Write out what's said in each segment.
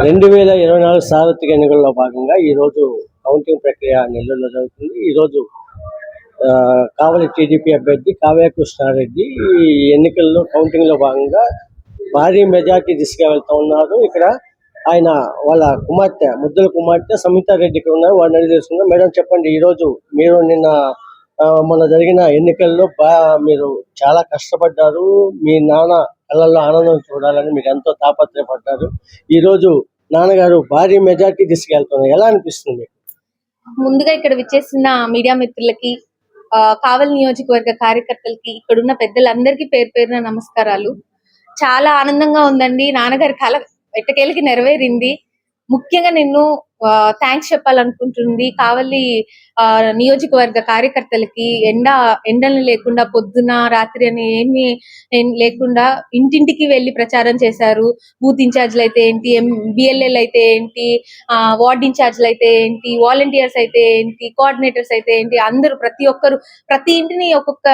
రెండు వేల ఇరవై నాలుగు సార్వత్రిక ఎన్నికల్లో భాగంగా ఈరోజు కౌంటింగ్ ప్రక్రియ నెల్లూరులో జరుగుతుంది. ఈరోజు ఆ, కావలి టీడీపీ అభ్యర్థి కావ్య కృష్ణారెడ్డి ఈ ఎన్నికల్లో కౌంటింగ్లో భాగంగా భారీ మెజార్టీ తీసుకువెళ్తా ఉన్నారు ఇక్కడ ఆయన వాళ్ళ కుమార్తె ముద్దుల కుమార్తె సమితారెడ్డి ఇక్కడ ఉన్నారు. వారిని అడిగి మేడం చెప్పండి ఈరోజు మీరు నిన్న ఆ, మొన్న జరిగిన ఎన్నికల్లో బా మీరు చాలా కష్టపడ్డారు. మీ నాన్న కళ్ళల్లో ఆనందం చూడాలని మీరు ఎంతో తాపత్రయపడ్డారు. ఈరోజు నాన్నగారు భారీ మెజార్టీ తీసుకెళ్తున్నారు. ఎలా అనిపిస్తుంది ముందుగా ఇక్కడ విచ్చేసిన మీడియా మిత్రులకి ఆ, కావలి నియోజకవర్గ కార్యకర్తలకి ఇక్కడున్న పెద్దలందరికీ పేరు పేరున నమస్కారాలు. చాలా ఆనందంగా ఉందండి. నాన్నగారి కళ ఎట్టకేళ్ళకి నెరవేరింది. ముఖ్యంగా నిన్ను థ్యాంక్స్ చెప్పాలనుకుంటుంది. కావలి ఆ, నియోజకవర్గ కార్యకర్తలకి ఎండ ఎండలు లేకుండా పొద్దున రాత్రి అని ఏమి లేకుండా ఇంటింటికి వెళ్ళి ప్రచారం చేశారు. బూత్ ఇన్ఛార్జ్లు అయితే ఏంటి? బిఎల్ఎల్ అయితే ఏంటి? ఆ, వార్డ్ ఇన్ఛార్జ్లు అయితే ఏంటి? వాలంటీర్స్ అయితే ఏంటి? కోఆర్డినేటర్స్ అయితే ఏంటి? అందరూ ప్రతి ఒక్కరు ప్రతి ఇంటిని ఒక్కొక్క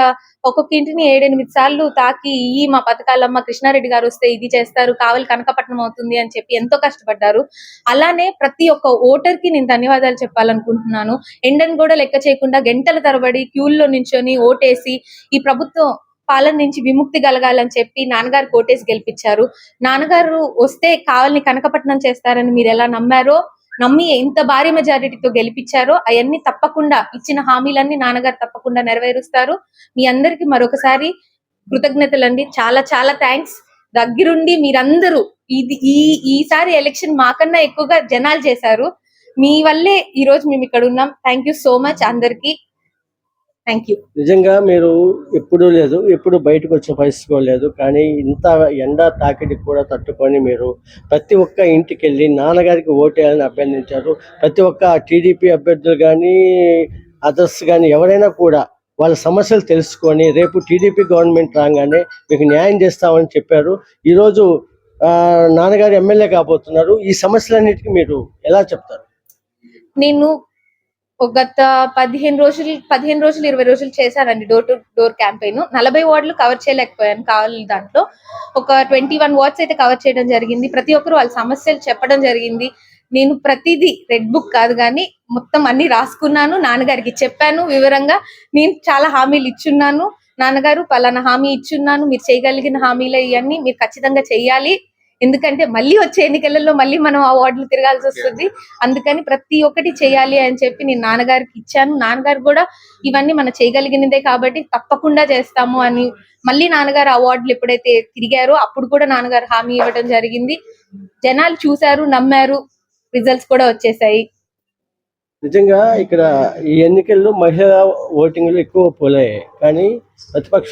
ఒక్కొక్క ఇంటిని ఏడెనిమిది సార్లు తాకి ఈ మా పథకాలమ్మ కృష్ణారెడ్డి గారు వస్తే ఇది చేస్తారు కావలి కనకపట్నం అవుతుంది అని చెప్పి ఎంతో కష్టపడ్డారు. అలానే ప్రతి ఒక్క ఓటర్కి నేను ధన్యవాదాలు చెప్పాలనుకుంటున్నాను. ఎండ ఎండను కూడా లెక్క చేయకుండా గంటల తరబడి క్యూల్లో నించొని ఓటేసి ఈ ప్రభుత్వం పాలన నుంచి విముక్తి కలగాలని చెప్పి నాన్నగారు కోటేసి గెలిపించారు. నాన్నగారు వస్తే కావాలని కనకపట్నం చేస్తారని మీరు ఎలా నమ్మారో నమ్మి ఎంత భారీ మెజారిటీతో గెలిపించారో అవన్నీ తప్పకుండా ఇచ్చిన హామీలన్నీ నాన్నగారు తప్పకుండా నెరవేరుస్తారు. మీ అందరికి మరొకసారి కృతజ్ఞతలండి. చాలా చాలా థ్యాంక్స్ దగ్గరుండి మీరందరూ ఇది ఈ ఈసారి ఎలక్షన్ మాకన్నా ఎక్కువగా జనాలు చేశారు. మీ వల్లే ఈ రోజు మేము ఇక్కడ ఉన్నాం. థ్యాంక్ యూ సో మచ్ అందరికి. థ్యాంక్ యూ నిజంగా మీరు ఎప్పుడూ లేదు ఎప్పుడు బయటకు వచ్చిన పరిస్థితి కూడా లేదు కానీ ఇంత ఎండ తాకిడికి కూడా తట్టుకొని మీరు ప్రతి ఒక్క ఇంటికి వెళ్ళి నాన్నగారికి ఓటేయాలని అభ్యర్థించారు. ప్రతి ఒక్క టీడీపీ అభ్యర్థులు కానీ అదర్స్ కానీ ఎవరైనా కూడా వాళ్ళ సమస్యలు తెలుసుకొని రేపు టీడీపీ గవర్నమెంట్ రాగానే మీకు న్యాయం చేస్తామని చెప్పారు. ఈరోజు నాన్నగారు ఎమ్మెల్యే కాబోతున్నారు. ఈ సమస్యలన్నిటికీ మీరు ఎలా చెప్తారు? నేను ఒక గత పదిహేను రోజులు పదిహేను రోజులు ఇరవై రోజులు చేశానండి డోర్ టు డోర్ క్యాంపెయిన్ నలభై వార్డులు కవర్ చేయలేకపోయాను కావాలి దాంట్లో. ఒక ట్వంటీ వన్ వార్డ్స్ అయితే కవర్ చేయడం జరిగింది. ప్రతి ఒక్కరు వాళ్ళ సమస్యలు చెప్పడం జరిగింది. నేను ప్రతిదీ రెడ్ బుక్ కాదు కానీ మొత్తం అన్ని రాసుకున్నాను. నాన్నగారికి చెప్పాను వివరంగా. నేను చాలా హామీలు ఇచ్చున్నాను. నాన్నగారు పలానా హామీ ఇచ్చున్నాను. మీరు చేయగలిగిన హామీలు ఇవన్నీ మీరు ఖచ్చితంగా చెయ్యాలి ఎందుకంటే మళ్ళీ వచ్చే ఎన్నికలలో మళ్ళీ మనం ఆ వార్డులు తిరగాల్సి వస్తుంది. అందుకని ప్రతి ఒక్కటి చేయాలి అని చెప్పి నేను నాన్నగారికి ఇచ్చాను. నాన్నగారు కూడా ఇవన్నీ మనం చేయగలిగినదే కాబట్టి తప్పకుండా చేస్తాము అని మళ్ళీ నాన్నగారు అవార్డులు ఎప్పుడైతే తిరిగారో అప్పుడు కూడా నాన్నగారు హామీ ఇవ్వడం జరిగింది. జనాలు చూశారు నమ్మారు. రిజల్ట్స్ కూడా వచ్చేసాయి. నిజంగా ఇక్కడ ఈ ఎన్నికల్లో మహిళా ఓటింగ్లు ఎక్కువ పోలయ్యాయి కానీ ప్రతిపక్ష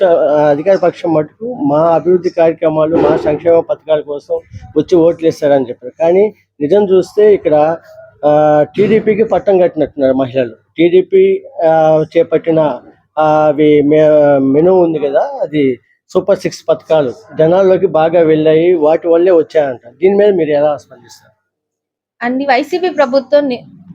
అధికార పక్షం మటుకు మా అభివృద్ధి కార్యక్రమాలు మా సంక్షేమ పథకాల కోసం వచ్చి ఓట్లు వేస్తారని చెప్పారు. కానీ నిజం చూస్తే ఇక్కడ టీడీపీకి పట్టం కట్టినట్టున్నారు మహిళలు. టీడీపీ చేపట్టిన అవి మె- మెను ఉంది కదా అది సూపర్ సిక్స్ పథకాలు. జనాల్లోకి బాగా వెళ్ళాయి వాటి వల్లే వచ్చాయంట. దీని మీద మీరు ఎలా స్పందిస్తారు? అన్ని వైసీపీ ప్రభుత్వం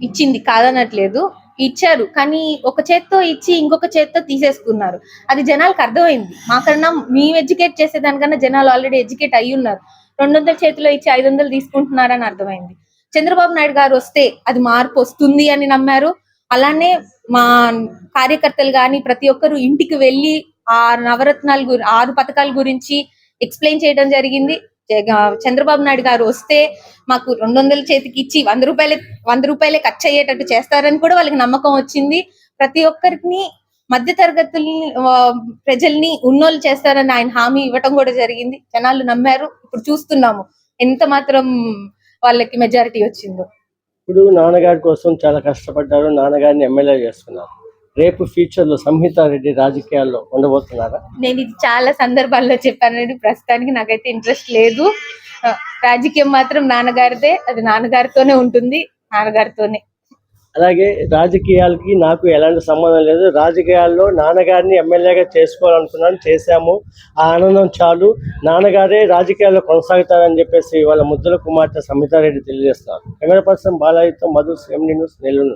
ఇచ్చింది కాదనట్లేదు ఇచ్చారు. కానీ ఒక చేత్తో ఇచ్చి ఇంకొక చేత్తో తీసేసుకున్నారు. అది జనాలకు అర్థమైంది. మాకన్నా మేము ఎడ్యుకేట్ చేసేదానికన్నా జనాలు ఆల్రెడీ ఎడ్యుకేట్ అయి ఉన్నారు రెండు వందల చేతిలో ఇచ్చి ఐదు వందలు తీసుకుంటున్నారని అర్థమైంది. చంద్రబాబు నాయుడు గారు వస్తే అది మార్పు వస్తుంది అని నమ్మారు. అలానే మా కార్యకర్తలు కానీ ప్రతి ఒక్కరు ఇంటికి వెళ్ళి ఆ నవరత్నాలు గురి ఆరు పథకాల గురించి ఎక్స్ప్లెయిన్ చేయడం జరిగింది. చంద్రబాబు నాయుడు గారు వస్తే మాకు రెండు వందల చేతికి ఇచ్చి వంద రూపాయలే వంద రూపాయలే ఖర్చు అయ్యేటట్టు చేస్తారని కూడా వాళ్ళకి నమ్మకం వచ్చింది. ప్రతి ఒక్కరికి మధ్య తరగతుల్ని ప్రజల్ని ఉన్నోళ్ళు చేస్తారని ఆయన హామీ ఇవ్వటం కూడా జరిగింది. జనాలు నమ్మారు. ఇప్పుడు చూస్తున్నాము ఎంత మాత్రం వాళ్ళకి మెజారిటీ వచ్చిందో. ఇప్పుడు నాన్నగారి కోసం చాలా కష్టపడ్డారు. నాన్నగారిని ఎమ్మెల్యే చేసుకున్నారు. రేపు ఫ్యూచర్లో సంహితారెడ్డి రాజకీయాల్లో ఉండబోతున్నారా? నేను ఇది చాలా సందర్భాల్లో చెప్పానండి ప్రస్తుతానికి నాకైతే ఇంట్రెస్ట్ లేదు. రాజకీయం మాత్రం నాన్నగారిదే. అది నాన్నగారితోనే ఉంటుంది. నాన్నగారితోనే. అలాగే రాజకీయాలకి నాకు ఎలాంటి సంబంధం లేదు. రాజకీయాల్లో నాన్నగారిని ఎమ్మెల్యేగా చేసుకోవాలనుకున్నాను. చేశాము. ఆ ఆనందం చాలు. నాన్నగారే రాజకీయాల్లో కొనసాగుతారని చెప్పేసి వాళ్ళ ముద్దుల కుమార్తె సమితారెడ్డి తెలియజేస్తారు camera person బాలాజితో Madhu seven news Nellore